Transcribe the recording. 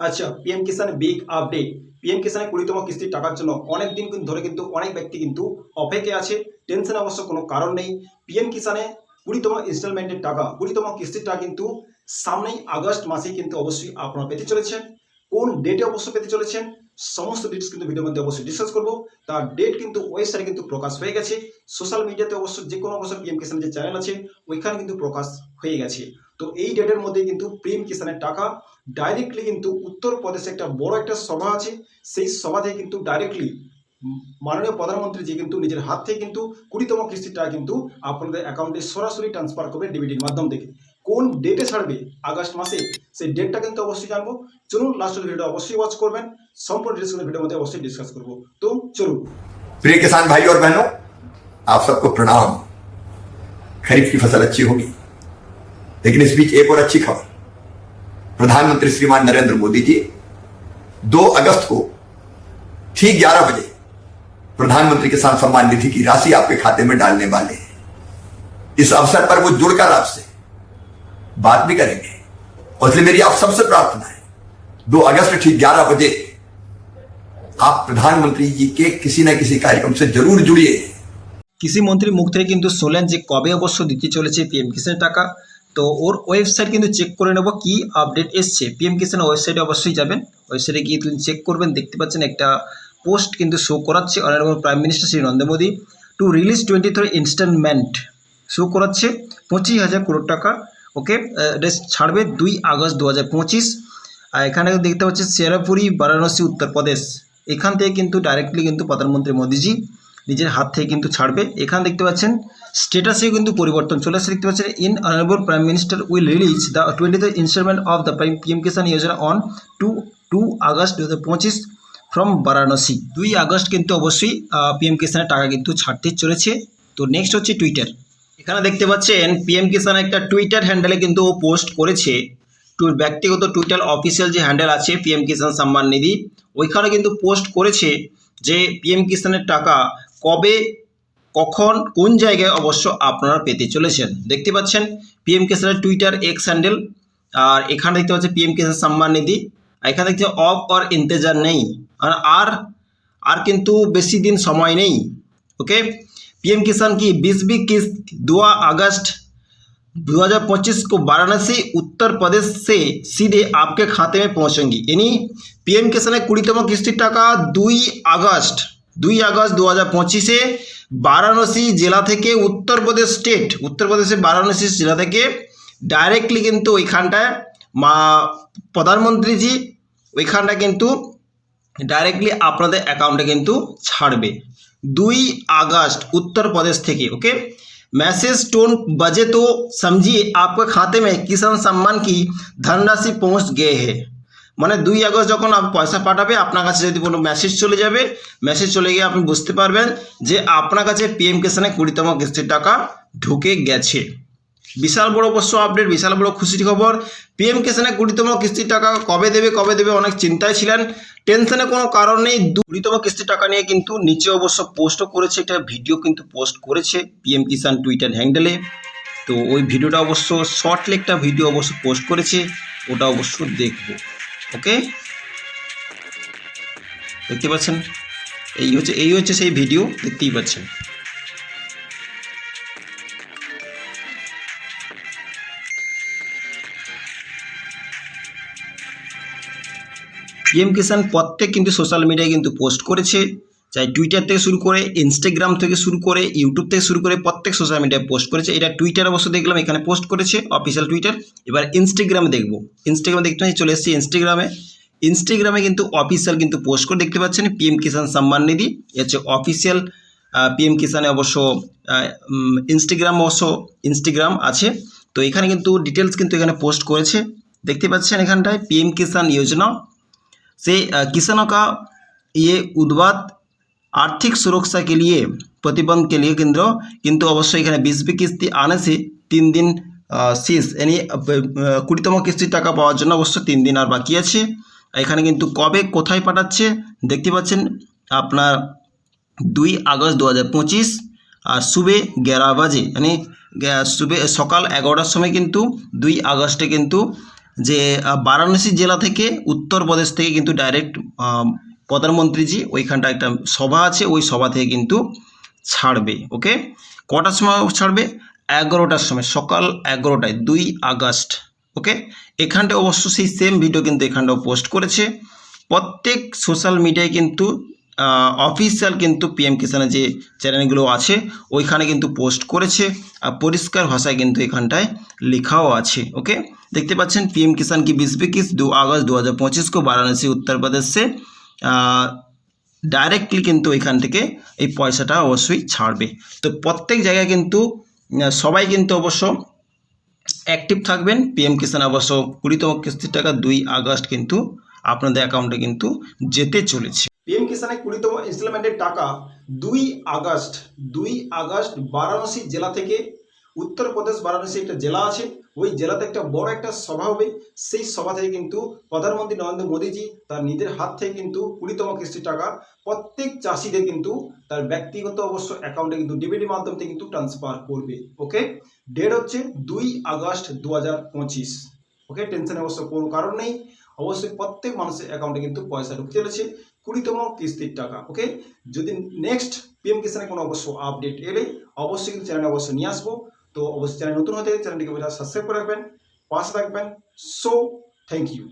আচ্ছা PM Kisan big update PM কিষানে কুড়িতম কিস্তির টাকার জন্য অনেক দিন কিন্তু ধরে কিন্তু অনেক ব্যক্তি কিন্তু অপেক্ষে আছে। টেনশন অবশ্য কোনো কারণ নেই। পিএম কিষানে কুড়িতম ইনস্টলমেন্টের টাকা, কুড়িতম কিস্তির টাকা কিন্তু সামনেই আগস্ট মাসেই কিন্তু অবশ্যই আপনারা পেতে চলেছেন। কোন ডেটে অবশ্য পেতে চলেছেন? সমস্ত ডিটেলস কিন্তু ভিডিওর মধ্যে অবশ্যই ডিসকাস করব। তার ডেট কিন্তু ওয়েবসাইটে কিন্তু প্রকাশ হয়ে গেছে। সোশ্যাল মিডিয়াতে অবশ্য যে কোনো অবশ্য পিএম কিষানের যে চ্যানেল আছে, ওইখানে কিন্তু প্রকাশ হয়ে গেছে। তো এই ডেটের মধ্যে কিন্তু পিএম কিষানের টাকা ডাইরেক্টলি কিন্তু উত্তরপ্রদেশে একটা বড় একটা সভা আছে। সেই সভা থেকে কিন্তু ডাইরেক্টলি মাননীয় প্রধানমন্ত্রী যে কিন্তু নিজের হাত থেকে কিন্তু কুড়িতম কিস্তির টাকা কিন্তু আপনাদের অ্যাকাউন্টে সরাসরি ট্রান্সফার করবে ডিবিটির মাধ্যম থেকে। কোন ডেটে ছাড়বে আগস্ট মাসে সেই ডেটটা কিন্তু অবশ্যই জানবো চলুন লাস্ট ভিডিওটা অবশ্যই ওয়াচ করবেন সম্পূর্ণ ডিটেলস ভিডিওর মধ্যে অবশ্যই ডিসকাস করবো তো চলুন प्रिय किसान भाई और बहनों आप सबको प्रणाम खरीफ की फसल अच्छी होगी लेकिन इस बीच एक और अच्छी खबर प्रधानमंत्री श्रीमान नरेंद्र मोदी जी 2 अगस्त को ठीक 11 बजे प्रधानमंत्री किसान सम्मान निधि की राशि आपके खाते में डालने वाले हैं इस अवसर पर वो जुड़कर आपसे बात भी करेंगे और इसलिए मेरी आप सबसे प्रार्थना है 2 अगस्त ठीक 11 बजे आप प्रधानमंत्री जी के किसी न किसी कार्यक्रम से जरूर जुड़िए কৃষিমন্ত্রীর মুখ থেকে কিন্তু শোনেন যে কবে অবশ্য দিতে চলেছে পিএম কিষানের টাকা তো ওর ওয়েবসাইট কিন্তু চেক করে নেব কি আপডেট এসছে পিএম কিষানের ওয়েবসাইটে অবশ্যই যাবেন ওয়েবসাইটে গিয়ে তুমি চেক করবেন দেখতে পাচ্ছেন একটা পোস্ট কিন্তু শো করাচ্ছে honourable prime minister Shri Narendra Modi to release twenty three instalment show করাচ্ছে পঁচিশ হাজার করোড় টাকা ওকে এটা ছাড়বে দুই আগস্ট দু হাজার পঁচিশ। আর এখানে দেখতে পাচ্ছি শেরাপুরি, বারাণসী, উত্তরপ্রদেশ। এখান থেকে কিন্তু ডাইরেক্টলি কিন্তু প্রধানমন্ত্রী মোদিজি নিজের হাত থেকে কিন্তু ছাড়বে। এখানে দেখতে পাচ্ছেন স্টেটাসেও কিন্তু পরিবর্তন চলে আসছে। দেখতে পাচ্ছেন in honourable prime minister will release the twenty instalment of the PM Kisan Yojana on two two August দু হাজার পঁচিশ ফ্রম বারাণসী। দুই আগস্ট কিন্তু অবশ্যই পিএম কিষানের টাকা কিন্তু ছাড়তে চলেছে। তো নেক্সট হচ্ছে টুইটার এখানে দেখতে পাচ্ছেন পিএম কিষান একটা টুইটার হ্যান্ডেলে কিন্তু ও পোস্ট করেছে। টু, ব্যক্তিগত টুইটার অফিসিয়াল যে হ্যান্ডেল আছে পিএম কিষান সম্মান নিধি ওইখানে কিন্তু পোস্ট করেছে যে পিএম কিষানের টাকা কবে, কখন, কোন জায়গায় অবশ্য আপনারা পেতে চলেছেন। দেখতে পাচ্ছেন পিএম কিষানের টুইটার এক্স হ্যান্ডেল আর এখানে দেখতে পাচ্ছেন পিএম কিষান সম্মান নিধি এখানে দেখতে অফ আর ইন্তেজার নেই। আর আর কিন্তু বেশি দিন সময় নেই। ओके पीएम किसान की बीसवीं किस्त दो अगस्त 2025 को वाराणसी উত্তর প্রদেশ সে সিধে আপকে খাতে মে পৌঁছেঙ্গি ইনি পিএম কিষানের কুড়িতম কিস্তির টাকা দুই আগস্ট দুই আগস্ট দু হাজার পঁচিশে বারাণসী জেলা থেকে উত্তরপ্রদেশ স্টেট উত্তরপ্রদেশের বারাণসী জেলা থেকে ডাইরেক্টলি কিন্তু ওইখানটায় মা প্রধানমন্ত্রীজি ওইখানটা কিন্তু ডাইরেক্টলি আপনাদের অ্যাকাউন্টে কিন্তু ছাড়বে দুই আগস্ট उत्तर प्रदेश থেকে ওকে मैसेज टोन बजे तो समझिए आपके खाते में किसान सम्मान की धनराशि पहुंच गए है মানে দুই আগস্ট যখন আপ পয়সা পাঠাবে আপনার কাছে যদি কোনো মেসেজ চলে যাবে মেসেজ চলে গিয়ে আপনি বুঝতে পারবেন যে আপনার কাছে পিএম কিষানে কুড়িতম কিস্তির টাকা ঢুকে গেছে বিশাল বড় অবশ্য আপডেট বিশাল বড় খুশির খবর। পিএম কিষানে কুড়িতম কিস্তির টাকা কবে দেবে কবে দেবে অনেক চিন্তায় ছিলেন। টেনশনে কোনো কারণ নেই, কুড়িতম কিস্তির টাকা নিয়ে কিন্তু নিচে অবশ্য পোস্টও করেছে, একটা ভিডিও কিন্তু পোস্ট করেছে পিএম কিষান টুইটার হ্যান্ডেলে তো ওই ভিডিওটা অবশ্য শর্টলি একটা ভিডিও অবশ্য পোস্ট করেছে, ওটা অবশ্য দেখব ওকে দেখতে পাচ্ছেন? এই হচ্ছে এই হচ্ছে সেই ভিডিও দেখতেই পাচ্ছেন। পিএম কিষান প্রত্যেক কিন্তু সোশ্যাল মিডিয়ায় কিন্তু পোস্ট করেছে। চাই টুইটার থেকে শুরু করে ইনস্টাগ্রাম থেকে শুরু করে ইউটিউব থেকে শুরু করে প্রত্যেক সোশ্যাল মিডিয়ায় পোস্ট করেছে। এটা টুইটার অবশ্য দেখলাম, এখানে পোস্ট করেছে অফিসিয়াল টুইটার এবার ইনস্টাগ্রামে দেখব। ইনস্টাগ্রামে দেখতে পাচ্ছি, চলে এসেছি ইনস্টাগ্রামে ইনস্টাগ্রামে কিন্তু অফিসিয়াল কিন্তু পোস্ট করে দেখতে পাচ্ছেন পিএম কিষান সম্মান নিধি এ হচ্ছে অফিসিয়াল পিএম কিষানে অবশ্য ইনস্টাগ্রাম অবশ্য ইনস্টাগ্রাম আছে। তো এখানে কিন্তু ডিটেলস কিন্তু এখানে পোস্ট করেছে। দেখতে পাচ্ছেন এখানটায় পিএম কিষান যোজনা से अ, किसानों का ये उद्वात आर्थिक सुरक्षा के लिए प्रतिबंध के लिए केंद्र কিন্তু অবশ্যই এখানে বিসবি কিস্তি আনেছে তিন দিন আহ, শেষ এনি কুড়িতম কিস্তির টাকা পাওয়ার জন্য অবশ্য তিন দিন আর বাকি আছে এখানে কিন্তু কবে কোথায় পাঠাচ্ছে দেখতে পাচ্ছেন আপনার দুই আগস্ট দু হাজার পঁচিশ আর সুবে গ্যারা বাজে মানে গ্যা- সুবে সকাল এগারোটার সময় কিন্তু দুই আগস্টে কিন্তু যে বারাণসী জেলা থেকে উত্তরপ্রদেশ থেকে কিন্তু ডাইরেক্ট প্রধানমন্ত্রীজি ওইখানটা একটা সভা আছে, ওই সভা থেকে কিন্তু ছাড়বে ওকে কটার সময় ছাড়বে? এগারোটার সময়, সকাল এগারোটায়, দুই আগস্ট ওকে এখানটা অবশ্য সেই সেম ভিডিও কিন্তু এখানটাও পোস্ট করেছে। প্রত্যেক সোশ্যাল মিডিয়ায় কিন্তু অফিসিয়াল কিন্তু পিএম কিষানের যে চ্যানেলগুলো আছে ওইখানে কিন্তু পোস্ট করেছে আর পরিষ্কার ভাষায় কিন্তু এখানটায় লেখাও আছে ওকে দেখতে পাচ্ছেন पीएम किसान की बीस इक्कीस दो अगस्त दो हज़ार पच्चीस को वाराणसी उत्तर प्रदेश से ডাইরেক্টলি কিন্তু এখান থেকে এই পয়সাটা অবশ্যই ছাড়বে তো প্রত্যেক জায়গায় কিন্তু আহ, সবাই কিন্তু অবশ্য অ্যাক্টিভ থাকবেন পিএম কিষান অবশ্য কুড়িতম কিস্তির টাকা দুই আগস্ট কিন্তু আপনাদের অ্যাকাউন্টে কিন্তু যেতে চলেছে পিএম কিষানের কুড়িতম ইনস্টলমেন্টের টাকা দুই আগস্ট দুই আগস্ট বারাণসী জেলা থেকে উত্তরপ্রদেশ বারাণসী একটা জেলা আছে। ওই জেলাতে একটা বড় একটা সভা হবে। সেই সভা থেকে কিন্তু প্রধানমন্ত্রী নরেন্দ্র মোদীজি তার নিজের হাত থেকে কিন্তু কুড়িতম কিস্তির টাকা প্রত্যেক চাষিদের কিন্তু তার ব্যক্তিগত অবশ্য অ্যাকাউন্টে কিন্তু ডিবিটি মাধ্যম থেকে কিন্তু ট্রান্সফার করবে। ওকে ডেট হচ্ছে দুই আগস্ট দু হাজার পঁচিশ ওকে টেনশন অবশ্য কোনো কারণ নেই। অবশ্যই প্রত্যেক মানুষের অ্যাকাউন্টে কিন্তু পয়সা ঢুকতে চলেছে, কুড়িতম কিস্তির টাকা ওকে যদি নেক্সট পিএম কিষানে কোনো অবশ্য আপডেট এলে অবশ্যই কিন্তু চ্যানেলে অবশ্যই নিয়ে আসব। তো অবশ্যই চ্যানেল নতুন হতে চ্যানেলটিকে সাবস্ক্রাইব করে রাখবেন, পাশে থাকবেন। So thank you